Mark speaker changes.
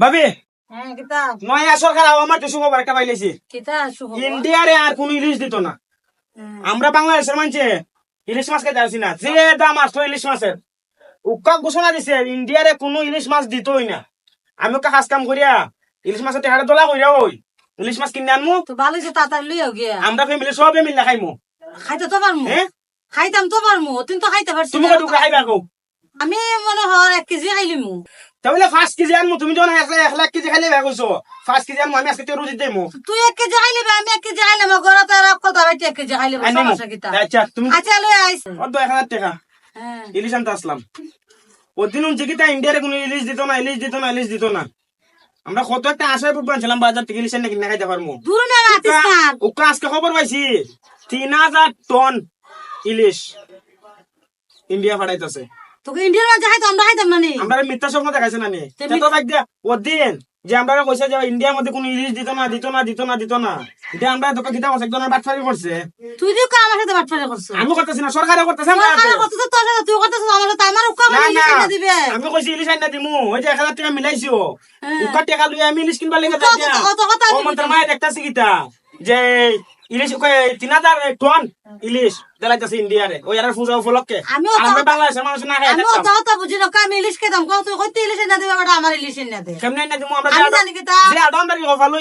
Speaker 1: ভাবি
Speaker 2: হ্যাঁ
Speaker 1: নয়া সরকার আমার তো সুখবর একটা পাইলেছি ইন্ডিয়ারে আর কোন ইলিশ দিত না। আমরা বাংলাদেশের মানছে ইলিশ মাছ খাইতে আসি না। যে দাম আসলো ইলিশ মাছের। উকা ঘোষণা দিছে ইন্ডিয়ারে কোনো ইলিশ মাছ দিতই না। আমি ওকে কাজ কাম করিয়া ইলিশ মাছের টেকাটা দোলা করিয়া ওই ইলিশ মাছ কিনে আনমু।
Speaker 2: তো ভালো যে তাড়াতাড়ি লইয়াও গিয়া।
Speaker 1: আমরা ফ্যামিলি সবে মিলে খাইমু।
Speaker 2: খাইতে তো পারমু।
Speaker 1: হ্যাঁ?
Speaker 2: খাইতাম তো পারমু তুমি তো খাইতে পারছি
Speaker 1: তুমি। খাইবা
Speaker 2: আমি মনে হয় এক কেজি খাইলিমু
Speaker 1: তাহলে পাঁচ কেজি আনমু তুমি যখন এক লাখ কেজি খাইলে বেয়া কইছো পাঁচ কেজি আনমু আমি আজকে তেরো দিতে দেবো
Speaker 2: তুই এক কেজি আমি এক কেজি কথা বাইতে এক কেজি কিতা?
Speaker 1: আচ্ছা তুমি
Speaker 2: আচ্ছা লই আইস।
Speaker 1: অর্ধ এক হাজার টাকা।
Speaker 2: হ্যাঁ।
Speaker 1: ইলিশ আনতে আসলাম। ওদিন উনছে কি তা ইন্ডিয়ারে কোনো ইলিশ দিত না ইলিশ দিত না ইলিশ দিত না। আমরা কত একটা আশায় পাচ্ছিলাম বাজার থেকে ইলিশ খাইতে পারব ওকে আজকে খবর পাইছি তিন হাজার টন ইলিশ ইন্ডিয়া পাঠাইতেছে
Speaker 2: তোকে ইন্ডিয়ার মাঝে খাইতো আমরা খাইতাম না নি।
Speaker 1: আমরা মিথ্যা স্বপ্ন দেখাইছে না নি।
Speaker 2: তো
Speaker 1: বাদ দিয়া ওদিন যে আমরা কইছে যে ইন্ডিয়ার মধ্যে কোনো ইলিশ দিত না দিত না দিত না দিত না। এটা আমরা তোকে কিতা করছে একজনের বাটফারি করছে।
Speaker 2: তুই দিও কা আমার সাথে বাটফারে করছ?
Speaker 1: আমি করতেছি না সরকারে করতেছে আমরা
Speaker 2: কত তো তোর সাথে তুই করতেছ আমার সাথে আমার উকা এনে দিবে।
Speaker 1: আমি কইছি ইলিশ আইনা দিমু ওই যে এক হাজার টাকা মিলাইছো। উকার টাকা লুই আমি ইলিশ কিনবার লেগে
Speaker 2: তো- তো- তো- তো কথা
Speaker 1: ও
Speaker 2: আমি
Speaker 1: মন্ত্র মায়ের দেখতাছি কিতা যে ইলিশ তিন হাজার টন ইলিশ দেলাইতাছে ইন্ডিয়ারে ওই আর পূজা উপলক্ষে
Speaker 2: আমিও
Speaker 1: আমরা বাংলাদেশের মানুষ না খাই
Speaker 2: আমি
Speaker 1: দেখতাম
Speaker 2: তো বুঝি না আমি ইলিশ খেতাম কত কত ইলিশ না দিবে আমার ইলিশ না দে
Speaker 1: কেমনে না দিমু আমরা
Speaker 2: জানি কি তা
Speaker 1: যে আদম গফালই